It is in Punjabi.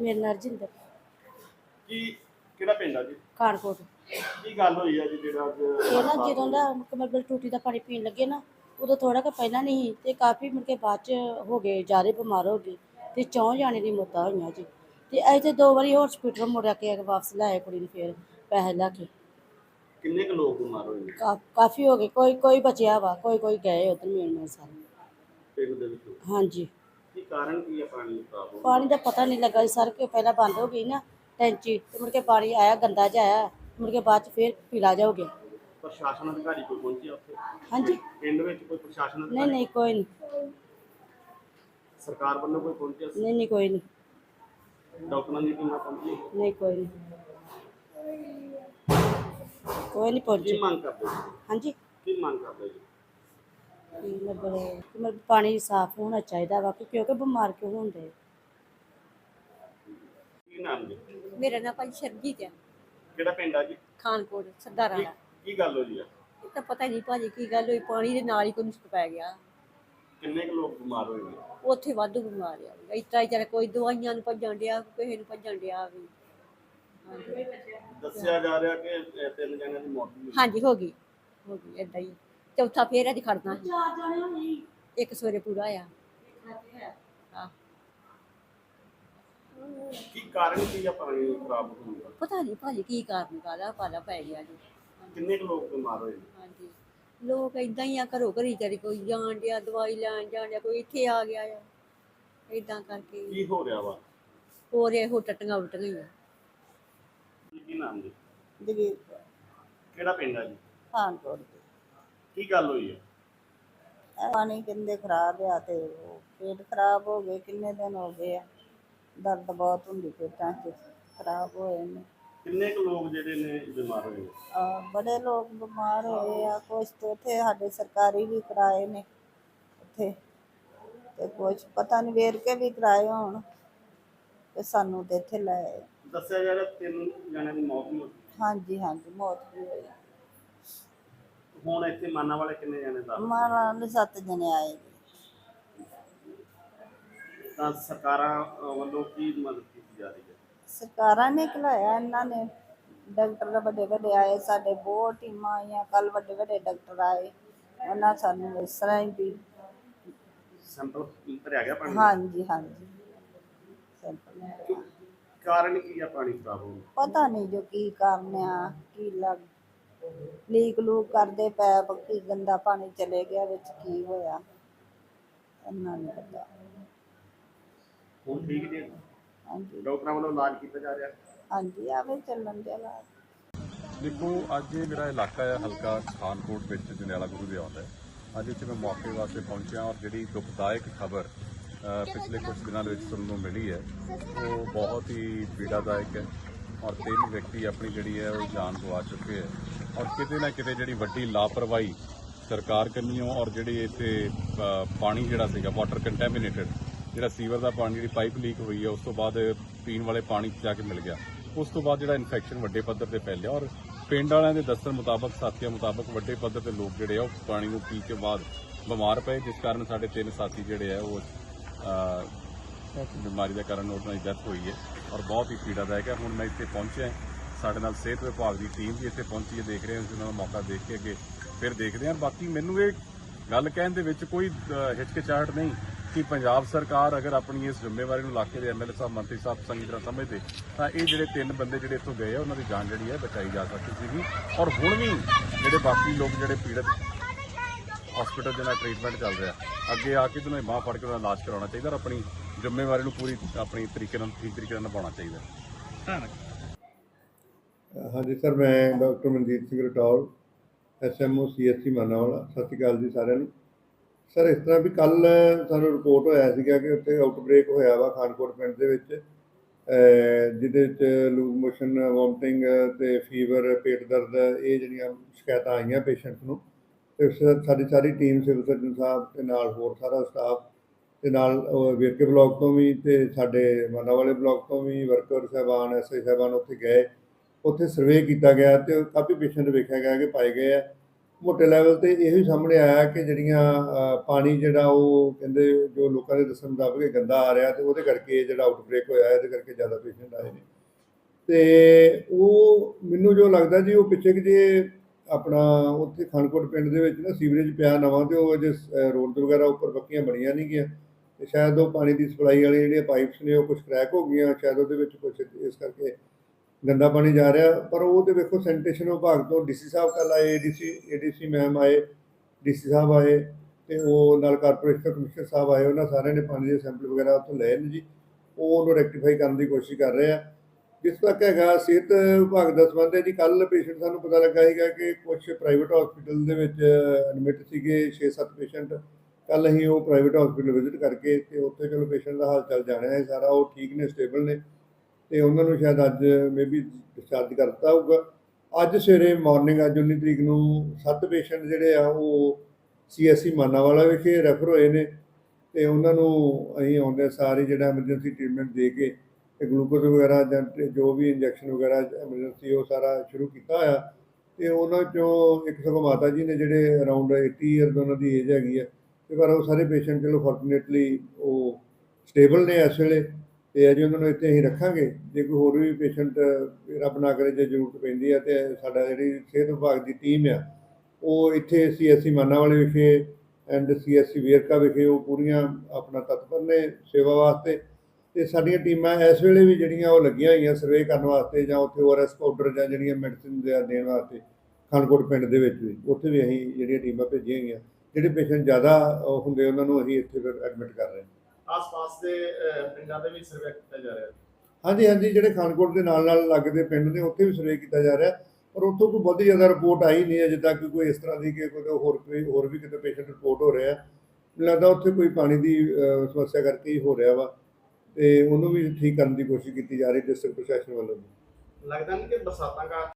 ਨਾਂ ਰਜਿੰਦਰ। ਕੀ ਕਿਹੜਾ ਪਿੰਡ ਆ ਜੀ? ਕਾਰਕੋਟ। ਕੀ ਗੱਲ ਹੋਈ ਆ ਜੀ ਜਿਹੜਾ ਅੱਜ ਇਹ ਨਾ ਜਦੋਂ ਦਾ ਕਮਰਬਲ ਟੂਟੀ ਦਾ ਪਾਣੀ ਪੀਣ ਲੱਗੇ ਨਾ ਉਦੋਂ ਥੋੜਾ ਕੁ ਪਹਿਲਾਂ ਨਹੀਂ ਸੀ ਤੇ ਕਾਫੀ ਮੁੜ ਕੇ ਬਾਅਦ ਚ ਹੋ ਗਏ ਜ਼ਿਆਦਾ ਬਿਮਾਰ ਹੋ ਗਏ ਤੇ ਚੌਂ ਜਾਣੇ ਦੀ ਮੌਤਾਂ ਹੋਈਆਂ ਜੀ। ਤੇ ਅਸੀਂ ਤੇ ਦੋ ਵਾਰੀ ਹਸਪੀਟਲ ਮੁੜਿਆ ਕੇ ਵਾਪਸ ਲਾਏ ਕੁੜੀ ਨੂੰ ਫੇਰ ਪੈਸੇ ਲਾ ਕੇ। ਕਿੰਨੇ ਕੁ ਲੋਕ ਬਿਮਾਰ ਹੋਏ ਨੇ? ਕਾ- ਕਾਫੀ ਹੋ ਗਏ ਕੋਈ ਕੋਈ ਬਚਿਆ ਵਾ ਕੋਈ ਕੋਈ ਗਏ ਉਧਰ ਮਿਲਣ ਸਾਰੇ। ਪਿੰਡ ਦੇ ਵਿੱਚ? ਹਾਂਜੀ। ਕਾਰਨ ਕੀ ਆ ਪਾਣੀ ਖਰਾਬ ਹੋਣ ਪਾਣੀ ਦਾ ਪਤਾ ਨਹੀਂ ਲੱਗਾ ਜੀ ਸਰ ਕਿ ਪਹਿਲਾਂ ਬੰਦ ਹੋ ਗਈ ਨਾ ਟੈਂਕੀ ਤੇ ਮੁੜ ਕੇ ਪਾਣੀ ਆਇਆ ਗੰਦਾ ਜਿਹਾ ਆਇਆ ਮੁੜ ਕੇ ਬਾਅਦ ਚ ਫੇਰ ਪੀਲਾ ਜਾ ਹੋ ਗਿਆ। ਪ੍ਰਸ਼ਾਸਨ ਅਧਿਕਾਰੀ ਕੋਈ ਪਹੁੰਚਿਆ ਉੱਥੇ? ਹਾਂਜੀ। ਪਿੰਡ ਵਿੱਚ ਕੋਈ ਪ੍ਰਸ਼ਾਸਨ ਨਹੀਂ ਅਧਿਕਾਰੀ? ਨਹੀਂ ਕੋਈ ਨਹੀਂ। ਸਰਕਾਰ ਵੱਲੋਂ ਕੋਈ ਪਹੁੰਚਿਆ ਸੀ? ਨਹੀਂ ਨਹੀਂ ਕੋਈ ਨਹੀਂ। ਡਾਕਟਰਾਂ ਦੀ ਟੀਮਾਂ ਪਹੁੰਚੀ ਨਹੀਂ ਕੋਈ ਨਹੀਂ। ਕੋਈ ਨਹੀਂ ਕੀ ਪਹੁੰਚੇ। ਮੰਗ ਕਰਦੇ ਜੀ ਹਾਂਜੀ। ਕੀ ਮੰਗ ਕਰਦੇ ਜੀ ਕੀ ਮਤਲਬ ਕਿ ਮਤਲਬ ਪਾਣੀ ਸਾਫ਼ ਹੋਣਾ ਚਾਹੀਦਾ ਵਾ ਕਿ ਕਿਉਂਕਿ ਬਿਮਾਰ ਕਿਉਂ ਹੁੰਦੇ ਕੀ ਨਾਮ ਜੀ? ਮੇਰਾ ਨਾਮ ਭਾਈ ਸ਼ਰਜੀਤ ਹੈ ਕਿਹੜਾ ਪਿੰਡ ਆ ਜੀ? ਖਾਨਕੋਟ ਸਰਦਾਰਾਂ ਕੀ ਦਾ ਕੀ ਗੱਲ ਹੋਈ ਆ? ਇਹ ਤਾਂ ਪਤਾ ਨਹੀਂ ਭਾਜੀ ਕੀ ਗੱਲ ਹੋਈ ਪਾਣੀ ਦੇ ਨਾਲ ਹੀ ਕੋਈ ਨੁਸਕ ਪੈ ਗਿਆ। ਕਿੰਨੇ ਕੁ ਲੋਕ ਬਿਮਾਰ ਹੋਏ ਨੇ? ਉੱਥੇ ਵਾਧੂ ਬਿਮਾਰ ਆ। ਹੀ ਚੱਲ ਕੋਈ ਦਵਾਈਆਂ ਨੂੰ ਭੱਜਣ ਡਿਆ ਕਿਸੇ ਨੂੰ ਭੱਜਣ ਡਿਆ ਵੀ। ਹਾਂਜੀ। ਦੱਸਿਆ ਜਾ ਰਿਹਾ ਕਿ ਇਹ ਤਿੰਨ ਜਣਿਆਂ ਦੀ ਮੌਤ ਹੋਈ। ਹਾਂਜੀ ਹੋ ਗਈ। ਹੋ ਗਈ ਏਦਾਂ ਹੀ। ਚੌਥਾ ਫੇਰ ਅੱਜ ਖੜਨਾ। ਇੱਕ ਸਵੇਰੇ ਪੂਰਾ ਆ ਹਾਂ। ਕੀ ਕਾਰਨ ਕੀ ਆ ਪਾਣੀ ਖਰਾਬ ਹੋਣ ਦਾ? ਪਤਾ ਨਹੀਂ ਭਾਜੀ ਕੀ ਕਾਰਨ ਕਾਲਾ ਪਾਲਾ ਪੈ ਗਿਆ ਜੀ। ਕਿੰਨੇ ਕੁ ਲੋਕ ਬਿਮਾਰ ਹੋਏ ਨੇ? ਹਾਂਜੀ। ਲੋਕ ਇਦਾਂ ਹੀ ਆ ਘਰੋਂ ਘਰੀ ਚਲੀ ਕੋਈ ਜਾਣ ਡਿਆ ਦਵਾਈ ਲੈਣ ਜਾਣ ਡਿਆ ਕੋਈ ਇੱਥੇ ਆ ਗਿਆ ਆ। ਇਦਾਂ ਕਰਕੇ। ਕੀ ਹੋ ਰਿਹਾ ਵਾ? ਹੋਰ ਇਹੋ ਟੱਟੀਆਂ ਉਲਟ ਗਈਆਂ ਕੀ ਕੀ ਨਾਮ ਜੀ? ਜਗੀਰ ਕਿਹੜਾ ਪਿੰਡ ਆ ਜੀ? ਪਠਾਨਕੋਟ ਦੇ ਕੀ ਗੱਲ ਹੋਈ ਆ ਇਹ ਪਾਣੀ ਕਿੰਦੇ ਖਰਾਬ ਆ ਤੇ ਉਹ ਪੇਟ ਖਰਾਬ ਹੋ ਗਏ ਕਿੰਨੇ ਦਿਨ ਹੋ ਗਏ ਆ। ਦਰਦ ਬਹੁਤ ਹੁੰਦੀ ਪੇਟਾਂ 'ਚ ਖਰਾਬ ਹੋਏ ਨੇ। ਕਿੰਨੇ ਕੁ ਲੋਕ ਜਿਹੜੇ ਨੇ ਬਿਮਾਰ ਹੋਏ ਨੇ? ਅਹ ਬੜੇ ਲੋਕ ਬਿਮਾਰ ਹੋਏ ਆ ਕੁਛ ਤੇ ਉੱਥੇ ਸਾਡੇ ਸਰਕਾਰੀ ਵੀ ਕਰਾਏ ਨੇ। ਉੱਥੇ ਤੇ ਕੁਛ ਪਤਾ ਨਹੀਂ ਵੇਰ ਕੇ ਵੀ ਕਰਾਏ ਹੋਣ। ਤੇ ਸਾਨੂੰ ਤੇ ਇੱਥੇ ਲੈ ਆਏ। ਦੱਸਿਆ ਜਾ ਰਿਹਾ ਤਿੰਨ ਜਣਿਆਂ ਦੀ ਮੌਤ ਵੀ ਹੋ ਗਈ। ਹਾਂਜੀ ਹਾਂਜੀ ਮੌਤ ਵੀ ਹੋਈ। ਹੁਣ ਇੱਥੇ ਮਾਨਾ ਵਾਲੇ ਕਿੰਨੇ ਜਣੇ ਦਾ ਮਾਰਾਂ ਦੇ ਸੱਤ ਜਣੇ ਆਏ। ਤਾਂ ਸਰਕਾਰਾਂ ਅਹ, ਵੱਲੋਂ ਕੀ ਮਦਦ ਕੀਤੀ ਜਾ ਰਹੀ ਹੈ ਸਰਕਾਰਾਂ ਨੇ ਖਿਲਾਇਆ ਇਹਨਾਂ ਨੇ ਡਾਕਟਰ ਵੱਡੇ ਵੱਡੇ ਆਏ ਸਾਡੇ ਬਹੁਤ ਟੀਮਾਂ ਆਈਆਂ ਕੱਲ ਵੱਡੇ ਵੱਡੇ ਡਾਕਟਰ ਆਏ ਉਹਨਾਂ ਸਾਨੂੰ ਇਸ ਤਰ੍ਹਾਂ ਹੀ ਵੀ ਸੈਂਪਲ ਭਰਿਆ ਗਿਆ ਪਾਣੀ ਦਾ? ਹਾਂਜੀ ਹਾਂਜੀ ਸੈਂਪਲ। ਕਾਰਨ ਕੀ ਆ ਪਾਣੀ ਖਰਾਬ ਹੋਣ ਦਾ? ਪਤਾ ਨਹੀਂ ਜੋ ਕੀ ਕਾਰਨ ਆ ਕੀ ਲੱਗ ਲੀਕ ਲੂਕ ਕਰਦੇ ਪੈਪ ਕੀ ਗੰਦਾ ਪਾਣੀ ਚਲੇ ਗਿਆ ਵਿੱਚ ਕੀ ਹੋਇਆ? ਇਹਨਾਂ ਨੂੰ ਪਤਾ। ਹੁਣ ਠੀਕ ਜੀ ਹਾਂਜੀ। ਡਾਕਟਰਾਂ ਵੱਲੋਂ ਇਲਾਜ ਕੀਤਾ ਜਾ ਰਿਹਾ? ਹਾਂਜੀ ਆਵੇ ਚੱਲਣ ਦੇ ਲਾ ਦੇਖੋ ਅੱਜ ਇਹ ਮੇਰਾ ਇਲਾਕਾ ਹੈ ਹਲਕਾ ਖਾਨਕੋਟ ਵਿੱਚ ਜੰਡਿਆਲਾ ਗੁਰੂ ਦੇ ਆਉਂਦਾ ਅੱਜ ਇੱਥੇ ਮੈਂ ਮੌਕੇ ਵਾਸਤੇ ਪਹੁੰਚਿਆ ਔਰ ਜਿਹੜੀ ਦੁਖਦਾਇਕ ਖਬਰ ਪਿਛਲੇ ਕੁਝ ਦਿਨਾਂ ਵਿੱਚ ਸੁਣਨ ਨੂੰ ਮਿਲੀ ਹੈ ਉਹ ਬਹੁਤ ਹੀ ਪੀੜਾਦਾਇਕ ਹੈ ਔਰ ਤਿੰਨ ਵਿਅਕਤੀ ਆਪਣੀ ਜਿਹੜੀ ਹੈ ਉਹ ਜਾਨ ਗਵਾ ਚੁੱਕੇ ਹੈ। ਔਰ ਕਿਤੇ ਨਾ ਕਿਤੇ ਜਿਹੜੀ ਵੱਡੀ ਲਾਪਰਵਾਹੀ ਸਰਕਾਰ ਕੰਨੀਓ ਔਰ ਜਿਹੜੀ ਇੱਥੇ ਪਾਣੀ ਜਿਹੜਾ ਸੀਗਾ ਵਾਟਰ ਕੰਟੈਮੀਨੇਟਡ ਜਿਹੜਾ ਸੀਵਰ ਦਾ ਪਾਣੀ, ਜਿਹੜੀ ਪਾਈਪ ਲੀਕ ਹੋਈ ਹੈ ਉਸ ਤੋਂ ਬਾਅਦ ਪੀਣ ਵਾਲੇ ਪਾਣੀ 'ਚ ਜਾ ਕੇ ਮਿਲ ਗਿਆ। ਉਸ ਤੋਂ ਬਾਅਦ ਜਿਹੜਾ ਇਨਫੈਕਸ਼ਨ ਵੱਡੇ ਪੱਧਰ ਤੇ ਫੈਲਿਆ ਔਰ ਪਿੰਡ ਵਾਲਿਆਂ ਦੇ ਦੱਸਣ ਮੁਤਾਬਕ, ਸਾਥੀਆਂ ਮੁਤਾਬਕ ਵੱਡੇ ਪੱਧਰ ਤੇ ਲੋਕ ਜਿਹੜੇ ਆ ਉਹ ਪਾਣੀ ਨੂੰ ਪੀ ਕੇ ਬਾਅਦ ਬਿਮਾਰ ਪਏ, ਜਿਸ ਕਾਰਨ ਸਾਡੇ ਤਿੰਨ ਸਾਥੀ ਜਿਹੜੇ ਆ ਉਹ ਬਿਮਾਰੀ ਦਾ ਕਾਰਨ ਉਹਨਾਂ ਦੀ ਡੈਥ ਹੋਈ ਹੈ ਔਰ ਬਹੁਤ ਹੀ ਪੀੜਾਦਾਇਕ ਹੈ। ਹੁਣ ਮੈਂ ਇੱਥੇ ਪਹੁੰਚਿਆ ਸਾਡੇ ਨਾਲ ਸਿਹਤ ਵਿਭਾਗ ਦੀ ਟੀਮ ਵੀ ਇੱਥੇ ਪਹੁੰਚੀ ਹੈ, ਦੇਖ ਰਹੇ ਹਾਂ, ਅਸੀਂ ਉਹਨਾਂ ਦਾ ਮੌਕਾ ਦੇਖ ਕੇ ਅੱਗੇ ਫਿਰ ਦੇਖਦੇ ਹਾਂ। ਬਾਕੀ ਮੈਨੂੰ ਇਹ ਗੱਲ ਕਹਿਣ ਦੇ ਵਿੱਚ ਕੋਈ ਹਿਚਕਿਚਾਹਟ ਨਹੀਂ ਕਿ ਪੰਜਾਬ ਸਰਕਾਰ ਅਗਰ ਆਪਣੀ ਇਸ ਜ਼ਿੰਮੇਵਾਰੀ ਨੂੰ ਇਲਾਕੇ ਦੇ ਐਮਐਲਏ ਸਾਹਿਬ, ਮੰਤਰੀ ਸਾਹਿਬ ਚੰਗੀ ਤਰ੍ਹਾਂ ਸਮਝਦੇ, ਤਾਂ ਇਹ ਜਿਹੜੇ ਤਿੰਨ ਬੰਦੇ ਜਿਹੜੇ ਇੱਥੋਂ ਗਏ ਆ, ਉਹਨਾਂ ਦੀ ਜਾਨ ਜਿਹੜੀ ਹੈ ਬਚਾਈ ਜਾ ਸਕਦੀ ਸੀਗੀ। ਔਰ ਹੁਣ ਵੀ ਜਿਹੜੇ ਬਾਕੀ ਲੋਕ ਜਿਹੜੇ ਪੀੜਤ ਹਸਪੀਟਲ ਦੇ ਨਾਲ ਟ੍ਰੀਟਮੈਂਟ ਚੱਲ ਰਿਹਾ, ਅੱਗੇ ਆ ਕੇ ਤੁਹਾਨੂੰ ਬਾਹ ਫੜ ਕੇ ਉਹਨਾਂ ਦਾ ਇਲਾਜ ਕਰਾਉਣਾ ਚਾਹੀਦਾ ਔਰ ਆਪਣੀ ਜ਼ਿੰਮੇਵਾਰੀ ਨੂੰ ਪੂਰੀ, ਆਪਣੀ ਤਰੀਕੇ ਨਾਲ, ਠੀਕ ਤਰੀਕੇ ਨਾਲ ਨਿਭਾਉਣਾ ਚਾਹੀਦਾ। ਹਾਂਜੀ, ਸਰ, ਮੈਂ doctor Manjeet Singh Rataul SMO CSC Manawala ਸਤਿ ਸ਼੍ਰੀ ਅਕਾਲ ਜੀ ਸਾਰਿਆਂ ਨੂੰ। ਸਰ, ਇਸ ਤਰ੍ਹਾਂ ਵੀ ਕੱਲ ਸਾਨੂੰ ਰਿਪੋਰਟ ਹੋਇਆ ਸੀਗਾ ਕਿ ਉੱਥੇ ਆਊਟਬ੍ਰੇਕ ਹੋਇਆ ਵਾ ਖਾਨਕੋਟ ਪਿੰਡ ਦੇ ਵਿੱਚ ਜਿਹਦੇ ਵਿੱਚ ਲੂਜ਼ ਮੋਸ਼ਨ, ਵੋਮਟਿੰਗ ਤੇ ਫੀਵਰ, ਪੇਟ ਦਰਦ, ਇਹ ਜਿਹੜੀਆਂ ਸ਼ਿਕਾਇਤਾਂ ਆਈਆਂ ਪੇਸ਼ੈਂਟ ਨੂੰ। ਤੇ ਸਾਡੀ ਸਾਰੀ ਟੀਮ, ਸਿਵਲ ਸਰਜਨ ਸਾਹਿਬ ਤੇ ਨਾਲ ਹੋਰ ਸਾਰਾ ਸਟਾਫ ਤੇ ਨਾਲ ਉਹ ਵੇਰਕੇ ਬਲਾਕ ਤੋਂ ਵੀ ਤੇ ਸਾਡੇ ਮਾਨਾਵਾਲੇ ਬਲਾਕ ਤੋਂ ਵੀ ਵਰਕਰ, ਸਾਹਿਬਾਨ ਐਸਆਈ ਸਾਹਿਬਾਨ ਉੱਥੇ ਗਏ। ਉੱਥੇ ਸਰਵੇ ਕੀਤਾ ਗਿਆ ਤੇ ਕਾਫੀ ਪੇਸ਼ੈਂਟ ਵੇਖਿਆ ਗਿਆ ਕਿ ਪਾਏ ਗਏ ਆ। ਮੋਟੇ ਲੈਵਲ ਤੇ ਇਹੋ ਹੀ ਸਾਹਮਣੇ ਆਇਆ ਕਿ ਜਿਹੜੀਆਂ ਪਾਣੀ ਜਿਹੜਾ ਉਹ ਕਹਿੰਦੇ ਜੋ ਲੋਕਾਂ ਦੇ ਦੱਸਣ ਮੁਤਾਬਕ ਗੰਦਾ ਆ ਰਿਹਾ ਤੇ ਉਹਦੇ ਕਰਕੇ ਜਿਹੜਾ ਆਊਟਬ੍ਰੇਕ ਹੋਇਆ, ਇਹਦੇ ਕਰਕੇ ਜ਼ਿਆਦਾ ਪੇਸ਼ੈਂਟ ਆਏ ਨੇ। ਤੇ ਉਹ ਮੈਨੂੰ ਜੋ ਲੱਗਦਾ ਜੀ, ਉਹ ਪਿੱਛੇ ਕਿ ਜੇ ਆਪਣਾ ਉੱਥੇ ਖਾਨਕੋਟ ਪਿੰਡ ਦੇ ਵਿੱਚ ਨਾ ਸੀਵਰੇਜ ਪਿਆ ਨਵਾਂ ਤੇ ਉਹ ਅਜੇ ਰੋਡ ਵਗੈਰਾ ਉੱਪਰ ਪੱਕੀਆਂ ਬਣੀਆਂ ਨਹੀਂ ਗਈਆਂ। ਤੇ ਸ਼ਾਇਦ ਉਹ ਪਾਣੀ ਦੀ ਸਪਲਾਈ ਵਾਲੀ ਜਿਹੜੀਆਂ ਪਾਈਪਸ ਨੇ ਉਹ ਕੁਝ ਕ੍ਰੈਕ ਹੋ ਗਈਆਂ, ਸ਼ਾਇਦ ਉਹਦੇ ਵਿੱਚ ਕੁਝ ਇਸ ਕਰਕੇ ਗੰਦਾ ਪਾਣੀ ਜਾ ਰਿਹਾ, ਪਰ ਉਹ ਤੇ ਵੇਖੋ ਸੈਨੀਟੇਸ਼ਨ ਵਿਭਾਗ ਤੋਂ ਡੀਸੀ ਸਾਹਿਬ ਕੱਲ ਆਏ ਏਡੀਸੀ ਏਡੀਸੀ ਮੈਮ ਆਏ ਡੀਸੀ ਸਾਹਿਬ ਆਏ ਤੇ ਉਹ ਨਾਲ ਕਾਰਪੋਰੇਸ਼ਨ ਕਮਿਸ਼ਨਰ ਸਾਹਿਬ ਆਏ, ਉਹਨਾਂ ਸਾਰਿਆਂ ਨੇ ਪਾਣੀ ਦੇ ਸੈਂਪਲ ਵਗੈਰਾ ਉੱਥੋਂ ਲਏ ਨੇ ਜੀ। ਉਹ ਉਹਨੂੰ ਰੈਕਟੀਫਾਈ ਕਰਨ ਦੀ ਕੋਸ਼ਿਸ਼ ਕਰ ਰਹੇ ਆ। ਜਿਸ ਤੱਕ ਹੈਗਾ ਸਿਹਤ ਵਿਭਾਗ ਦਾ ਸੰਬੰਧ ਹੈ ਜੀ ਕੱਲ ਪੇਸ਼ੈਂਟ ਸਾਨੂੰ ਪਤਾ ਲੱਗਾ ਸੀਗਾ ਕਿ ਕੁਝ ਪ੍ਰਾਈਵੇਟ ਹਸਪੀਟਲ ਦੇ ਵਿੱਚ ਐਡਮਿਟ ਸੀਗੇ 6-7 ਪੇਸ਼ੈਂਟ। ਕੱਲ ਅਸੀਂ ਉਹ ਪ੍ਰਾਈਵੇਟ ਹਸਪੀਟਲ ਵਿਜ਼ਿਟ ਕਰਕੇ ਤੇ ਉੱਥੇ ਚਲੋ ਪੇਸ਼ੈਂਟ ਦਾ ਹਾਲ ਚਾਲ ਜਾਣਿਆ ਹੈ ਸਾਰਾ, ਉਹ ਠੀਕ ਨੇ ਸਟੇਬਲ ਨੇ। ਤੇ ਉਹਨਾਂ ਨੂੰ ਸ਼ਾਇਦ ਅੱਜ ਮੇਬੀ ਡਿਸਚਾਰਜ ਕਰ ਦਿੱਤਾ ਹੋਊਗਾ। ਅੱਜ ਸਵੇਰੇ ਮਾਰਨਿੰਗ ਅੱਜ 19 ਤਰੀਕ ਨੂੰ ਸੱਤ ਪੇਸ਼ੈਂਟ ਜਿਹੜੇ ਆ, ਉਹ ਸੀਐਸਸੀ ਮਾਨਾਵਾਲਾ ਵਿਖੇ ਰੈਫਰ ਹੋਏ ਨੇ ਤੇ ਉਹਨਾਂ ਨੂੰ ਅਸੀਂ ਆਉਂਦੇ ਸਾਰੇ ਜਿਹੜਾ ਐਮਰਜੈਂਸੀ ਟ੍ਰੀਟਮੈਂਟ ਦੇ ਕੇ ਤੇ ਗਲੂਕੋਜ਼ ਵਗੈਰਾ ਜਾਂ ਜੋ ਵੀ ਇੰਜੈਕਸ਼ਨ ਵਗੈਰਾ ਐਮਰਜੈਂਸੀ ਉਹ ਸਾਰਾ ਸ਼ੁਰੂ ਕੀਤਾ ਹੋਇਆ। ਤੇ ਉਹਨਾਂ ਚੋਂ ਇੱਕ ਸਗੋਂ ਮਾਤਾ ਜੀ ਨੇ ਜਿਹੜੇ ਅਰਾਊਂਡ 80 ਇਅਰਸ ਉਹਨਾਂ ਦੀ ਏਜ ਹੈਗੀ ਆ, ਤੇ ਪਰ ਉਹ ਸਾਰੇ ਪੇਸ਼ੈਂਟ ਚਲੋ ਫੋਰਚੂਨੇਟਲੀ ਉਹ ਸਟੇਬਲ ਨੇ ਇਸ ਵੇਲੇ। ਤੇ ਅਜੇ ਉਹਨਾਂ ਨੂੰ ਇੱਥੇ ਅਸੀਂ ਰੱਖਾਂਗੇ। ਜੇ ਕੋਈ ਹੋਰ ਵੀ ਪੇਸ਼ੈਂਟ ਰੱਬ ਨਾ ਕਰੇ ਜੇ ਜ਼ਰੂਰਤ ਪੈਂਦੀ ਆ ਤੇ ਸਾਡਾ ਜਿਹੜੀ ਸਿਹਤ ਵਿਭਾਗ ਦੀ ਟੀਮ ਆ, ਉਹ ਇੱਥੇ ਸੀਐਸਸੀ ਮਾਨਾ ਵਾਲੇ ਵਿਖੇ ਐਂਡ ਸੀਐਸਸੀ ਵੇਰਕਾ ਵਿਖੇ ਉਹ ਪੂਰੀਆਂ ਆਪਣਾ ਤਤਪਰ ਨੇ ਸੇਵਾ ਵਾਸਤੇ। ਤੇ ਸਾਡੀਆਂ ਟੀਮਾਂ ਇਸ ਵੇਲੇ ਵੀ ਜਿਹੜੀਆਂ ਉਹ ਲੱਗੀਆਂ ਹੋਈਆਂ ਸਰਵੇ ਕਰਨ ਵਾਸਤੇ ਜਾਂ ਉੱਥੇ ਓਆਰਐਸ ਪਾਊਡਰ ਜਾਂ ਜਿਹੜੀਆਂ ਮੈਡੀਸਿਨ ਦੇਣ ਵਾਸਤੇ ਖਾਨਕੋਟ ਪਿੰਡ ਦੇ ਵਿੱਚ ਵੀ, ਉੱਥੇ ਵੀ ਅਸੀਂ ਜਿਹੜੀਆਂ ਟੀਮਾਂ ਭੇਜੀਆਂ ਹੋਈਆਂ। ਜਿਹੜੇ ਪੇਸ਼ੈਂਟ ਜ਼ਿਆਦਾ ਹੁੰਦੇ, ਉਹਨਾਂ ਨੂੰ ਅਸੀਂ ਇੱਥੇ ਫਿਰ ਐਡਮਿਟ ਕਰ ਰਹੇ ਹਾਂ। ਆਸ-ਪਾਸ ਦੇ ਪਿੰਡਾਂ ਦੇ ਵੀ ਸਰਵੇ ਕੀਤਾ ਜਾ ਰਿਹਾ। ਹੈ ਹਾਂਜੀ ਹਾਂਜੀ ਜਿਹੜੇ ਖਾਨਕੋਟ ਦੇ ਨਾਲ ਨਾਲ ਲੱਗਦੇ ਪਿੰਡ ਨੇ ਉੱਥੇ ਵੀ ਸਰਵੇ ਕੀਤਾ ਜਾ ਰਿਹਾ। ਪਰ ਉੱਥੋਂ ਕੋਈ ਬਹੁਤੀ ਜ਼ਿਆਦਾ ਰਿਪੋਰਟ ਆਈ ਨਹੀਂ ਅਜੇ ਤੱਕ ਕੋਈ ਇਸ ਤਰ੍ਹਾਂ ਦੀ ਕਿ ਕੋਈ ਹੋਰ ਕੋਈ ਹੋਰ ਵੀ ਕਿਤੇ ਪੇਸ਼ੈਂਟ ਰਿਪੋਰਟ ਹੋ ਰਿਹਾ ਲੱਗਦਾ ਉੱਥੇ ਕੋਈ ਪਾਣੀ ਦੀ ਸਮੱਸਿਆ ਕਰਕੇ ਹੀ ਹੋ ਰਿਹਾ ਵਾ। ਤੇ ਉਹਨੂੰ ਵੀ ਠੀਕ ਕਰਨ ਦੀ ਕੋਸ਼ਿਸ਼ ਕੀਤੀ ਜਾ ਰਹੀ ਡਿਸਟ੍ਰਿਕਟ ਪ੍ਰਸ਼ਾਸਨ ਵੱਲੋਂ। ਲੱਗਦਾ ਨਹੀਂ ਕਿ ਬਰਸਾਤਾਂ ਦਾ